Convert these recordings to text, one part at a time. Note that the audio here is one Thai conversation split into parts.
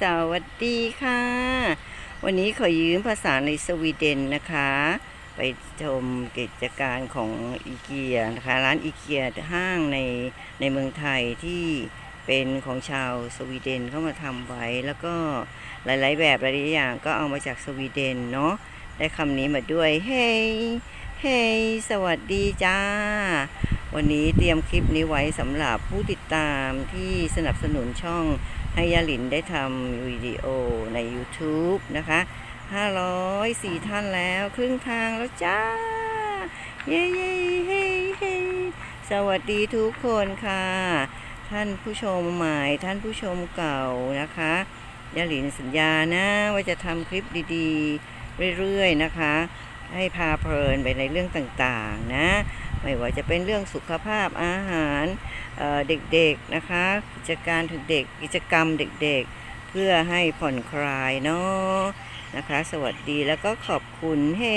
สวัสดีค่ะ วันนี้ขอยืมภาษาในสวีเดนนะคะ ไปชมกิจการของอีเกียนะคะ ร้านอีเกียห้างในในเมืองไทยที่เป็นของชาวสวีเดนเข้ามาทำไว้ แล้วก็หลาย ๆ แบบหลายๆอย่างก็เอามาจากสวีเดนเนาะได้คำนี้มาด้วย เฮ้เฮ้สวัสดีจ้า วันนี้เตรียมคลิปนี้ไว้สำหรับผู้ติดตามที่สนับสนุนช่อง ให้ยาหลินได้ทำวิดีโอใน YouTube นะคะ 504 ท่านแล้วครึ่งทางแล้วจ้า เย้เย้เฮ้เฮ้สวัสดีทุกคนค่ะ ท่านผู้ชมใหม่ท่านผู้ชมเก่านะคะยาหลินสัญญานะว่าจะทำคลิปดีๆ เรื่อยๆนะคะ ให้พาเพลินไปในเรื่องต่างๆนะ ไม่ว่าจะเป็นเรื่องสุขภาพอาหารเด็กๆนะคะกิจการถึงเด็กกิจกรรมเด็กๆ เพื่อให้ผ่อนคลายเนาะนะคะ สวัสดีแล้วก็ขอบคุณเฮ้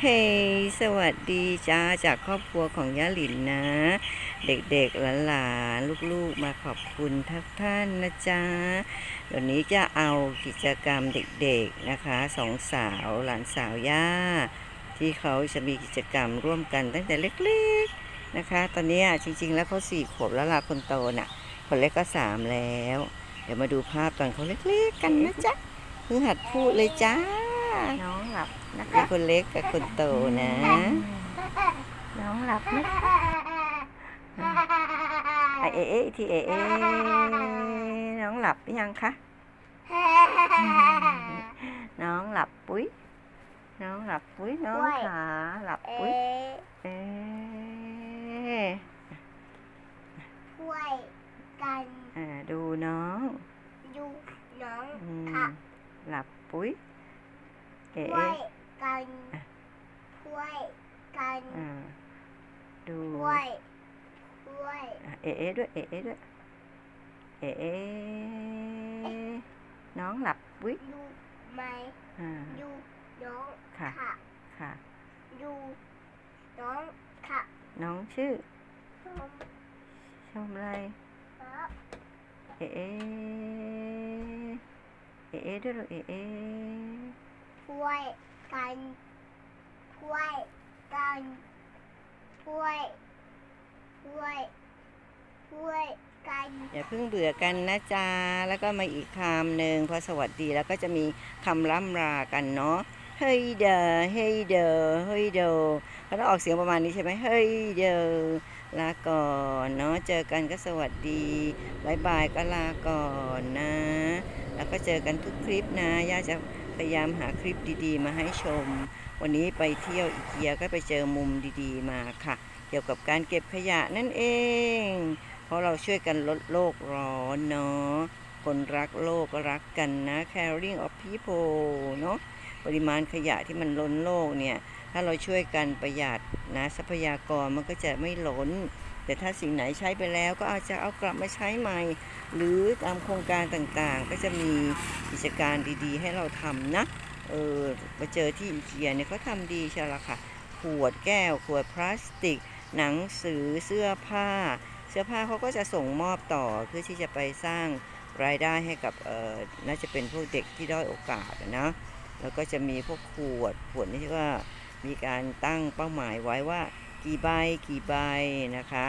เฮ้สวัสดีจ้าจากครอบครัวของย่าหลินนะ เด็กๆหลานๆลูกๆมาขอบคุณทุกท่านนะจ๊ะเดี๋ยวนี้จะเอากิจกรรมเด็กๆนะคะสองสาวหลานสาวย่า ที่เขาจะมีกิจกรรมร่วมกันตั้งแต่เล็กๆนะคะ ตอนนี้จริง ๆ แล้วเขาสี่ขวบแล้วล่ะคนโตน่ะ คนเล็กก็สามแล้ว เดี๋ยวมาดูภาพตอนเขาเล็กๆกันนะจ๊ะเพิ่งหัดพูดเลยจ้า น้องหลับนะมีคะ คนเล็กกับคนโตนะ น้องหลับนะคะอะเอะเอะทีเอะเอะน้องหลับหรือยังคะ น้องหลับปุ้ย น้องหลับปุ้ยน้องขาหลับปุ้ยเอ๊ะช่วยกันอ่าดูน้องดูน้องอืมค่ะหลับปุ้ยเอ๊ช่วยะกันช่วยกันอ่าดูช่วยช่วยอะเอ๊ะด้วยเอ๊ะด้วยเอ๊ะน้องหลับปุ้ยดูไหมอ่าดูน้องค่ะ ค่ะค่ะดูน้องค่ะ น้องชื่อน้องชมอะไร ครับเอ๊ะเอ๊ะด้วยลูกเอ๊ะช่วยกันช่วยกันช่วยช่วยช่วยกันอย่าเพิ่งเบื่อกันนะจ๊ะ แล้วก็มาอีกคำหนึ่งพอสวัสดีแล้วก็จะมีคำล่ำลากันเนาะ เฮ้ยเดอเฮ้ยเดอเฮ้ยเดอเขาต้องออกเสียงประมาณนี้ใช่ไหมเฮ้ยเดอลาก่อนเนาะเจอกันก็สวัสดีบายบายก็ลาก่อนนะ แล้วก็เจอกันทุกคลิปนะย่าจะพยายามหาคลิปดีๆ มาให้ชม วันนี้ไปเที่ยวอีเกียก็ไปเจอมุมดีๆมาค่ะ เกี่ยวกับการเก็บขยะนั่นเอง เพราะเราช่วยกันลดโลกร้อนเนาะคนรักโลกรักกันนะ caring of people เนาะ ปริมาณขยะที่มันล้นโลกเนี่ยถ้าเราช่วยกันประหยัดนะทรัพยากรมันก็จะไม่ล้น แต่ถ้าสิ่งไหนใช้ไปแล้วก็อาจจะเอากลับมาใช้ใหม่ หรือตามโครงการต่างๆ ก็จะมีกิจการดีๆ ให้เราทำนะเออมาเจอที่อีเกียเนี่ยเขาทำดีใช่ละค่ะ ขวดแก้ว ขวดพลาสติก หนังสือเสื้อผ้า เสื้อผ้าเขาก็จะส่งมอบต่อเพื่อที่จะไปสร้างรายได้ให้กับเออน่าจะเป็นพวกเด็กที่ด้อยโอกาสอะนะ แล้วก็จะมีพวกขวดขวดนี่ก็มีการตั้งเป้าหมายไว้ว่ากี่ใบกี่ใบนะคะ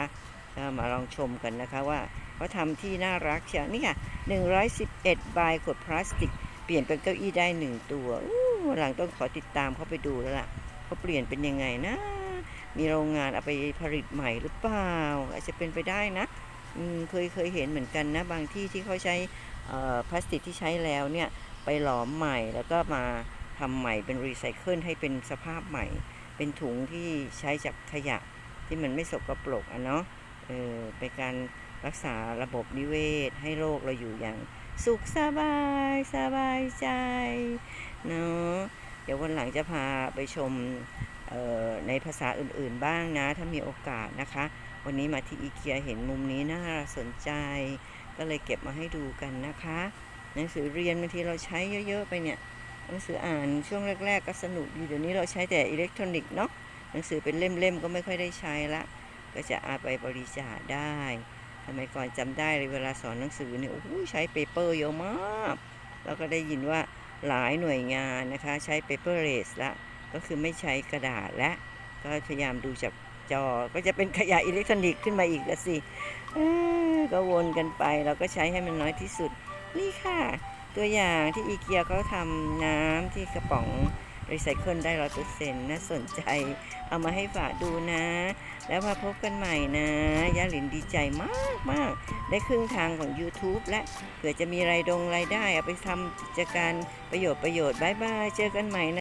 มาลองชมกันนะคะว่าเขาทำที่น่ารักเชียวนี่ค่ะ111 ใบขวดพลาสติก เปลี่ยนเป็นเก้าอี้ได้หนึ่งตัวอู้หลังต้องขอติดตามเขาไปดูแล้วล่ะเขาเปลี่ยนเป็นยังไงนะ มีโรงงานเอาไปผลิตใหม่หรือเปล่า อาจจะเป็นไปได้นะเคยเคยเห็นเหมือนกันนะ บางที่ที่เขาใช้พลาสติกที่ใช้แล้วเนี่ย ไปหลอมใหม่แล้วก็มาทำใหม่เป็นรีไซเคิลให้เป็นสภาพใหม่ เป็นถุงที่ใช้จากขยะที่มันไม่สกปรกอะเนาะเออเป็นการรักษาระบบนิเวศให้โลกเราอยู่อย่างสุขสบายสบายใจเนาะเดี๋ยววันหลังจะพาไปชมเอ่อในภาษาอื่นๆบ้างนะ ถ้ามีโอกาสนะคะ วันนี้มาที่อีเกียเห็นมุมนี้น่าสนใจ ก็เลยเก็บมาให้ดูกันนะคะ หนังสือเรียนบางทีเราใช้เยอะ ๆ ไปเนี่ยหนังสืออ่านช่วงแรก ๆ ก็สนุกดีเดี๋ยวนี้เราใช้แต่อิเล็กทรอนิกส์เนาะหนังสือเป็นเล่มๆก็ไม่ค่อยได้ใช้ละ ก็จะเอาไปบริจาคได้สมัยก่อนจำได้เลยเวลาสอนหนังสือเนี่ยโอ้โหใช้เปเปอร์เยอะมากเราก็ได้ยินว่าหลายหน่วยงานนะคะ ใช้ paperless ละก็คือไม่ใช้กระดาษและ ก็พยายามดูจากจอก็จะเป็นขยะอิเล็กทรอนิกส์ขึ้นมาอีกล้วสิก็วนกันไปเราก็ใช้ให้มันน้อยที่สุด นี่ค่ะ ตัวอย่างที่อีเกียเขาทำน้ำที่กระป๋องรีไซเคิลได้ร้อยเปอร์เซ็นต์น่าสนใจ เอามาให้ฝากดูนะ แล้วมาพบกันใหม่นะ ยาหลินดีใจมากมากได้ครึ่งทางของ YouTube และเผื่อจะมีรายดงรายได้ เอาไปทำกิจการประโยชน์ประโยชน์บายบาย เจอกันใหม่นะ